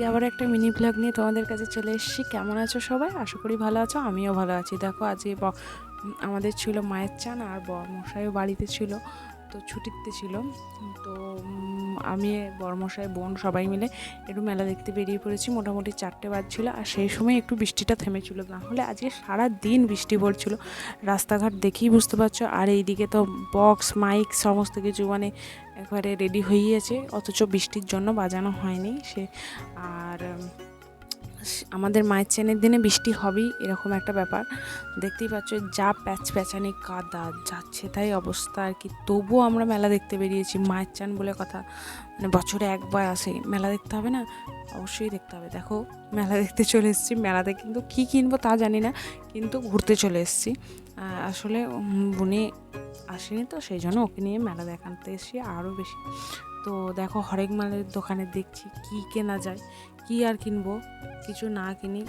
আবার একটা mini blog নিয়ে তোমাদের কাছে চলে এসেছি। কেমন আছো সবাই? আশা করি ভালো আছো, আমিও ভালো আছি। দেখো, আজকে আমাদের ছিল মায়ের চান আর বর মশাইও বাড়িতে ছিল, তো ছুটিতে ছিল। তো আমি বরমশাই বোন সবাই মিলে একটু মেলা দেখতে বেরিয়ে পড়েছি। মোটামুটি চারটে বাজছিল আর সেই সময় একটু বৃষ্টিটা থেমেছিল। না হলে আজকে সারা দিন বৃষ্টি পড়ছিল। রাস্তাঘাট দেখেই বুঝতে পারছ। আর এইদিকে তো বক্স, মাইক সমস্ত কিছু মানে একবারে রেডি হয়েই আছে। অথচ বৃষ্টির জন্য বাজানো হয়নি সে। আর আমাদের মায়ের চেনের দিনে বৃষ্টি হবেই, এরকম একটা ব্যাপার। দেখতেই পাচ্ছ, যা প্যাচ প্যাচানি কাদা যাচ্ছে, তাই অবস্থা আর কি। তবুও আমরা মেলা দেখতে বেরিয়েছি, মায়ের চান বলে কথা। মানে বছরে একবার আসে, মেলা দেখতে হবে না? অবশ্যই দেখতে হবে। দেখো, মেলা দেখতে চলে এসেছি। মেলাতে কিন্তু কী কিনবো তা জানি না, কিন্তু ঘুরতে চলে এসেছি। আসলে বোনে আসেনি তো, সেই জন্য ওকে নিয়ে মেলা দেখাতে এসেছি আরও বেশি। তো দেখো হরেক মালের দোকানে দেখছি কি কেনা যায়, কি আর কিনবো? কিছু না কিনি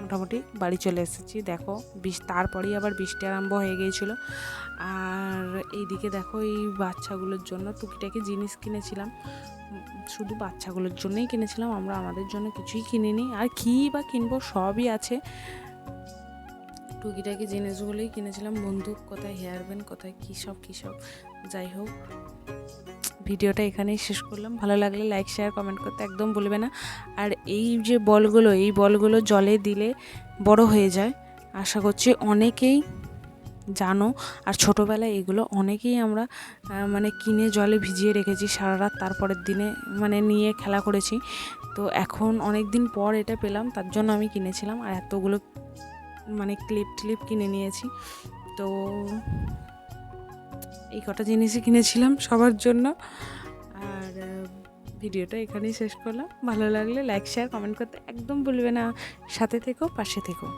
মোটামুটি বাড়ি চলে এসেছি। দেখো বিষ তারপরেই আবার বৃষ্টি আরম্ভ হয়ে গিয়েছিল। আর এইদিকে দেখো এই বাচ্চাগুলোর জন্য টুকিটাকি জিনিস কিনেছিলাম। শুধু বাচ্চাগুলোর জন্যই কিনেছিলাম, আমরা আমাদের জন্য কিছুই কিনিনি। আর কী বা কিনবো সবই আছে। টুকিটাকি জিনিসগুলোই কিনেছিলাম। বন্দুক কোথায়, হেয়ার ব্যান্ড কোথায়, কী সব কী সব, যাই হোক। ভিডিওটা এখানেই শেষ করলাম। ভালো লাগলে লাইক শেয়ার কমেন্ট করতে একদম ভুলবে না। আর এই যে বলগুলো, এই বলগুলো জলে দিলে বড় হয়ে যায়। আশা করছি অনেকেই জানো। আর ছোটোবেলায় এগুলো অনেকেই আমরা মানে কিনে জলে ভিজিয়ে রেখেছি। সারা রাত তারপরের দিনে মানে নিয়ে খেলা করেছি। তো এখন অনেক দিন পর এটা পেলাম, তার জন্য আমি কিনেছিলাম। আর এতগুলো মানে ক্লিপ টিলিপ কিনে নিয়েছি। তো এই কটা জিনিসই কিনেছিলাম সবার জন্য। আর ভিডিওটা এখানেই শেষ করলাম। ভালো লাগলে লাইক শেয়ার কমেন্ট করতে একদম ভুলবে না। সাথে থেকো, পাশে থেকো।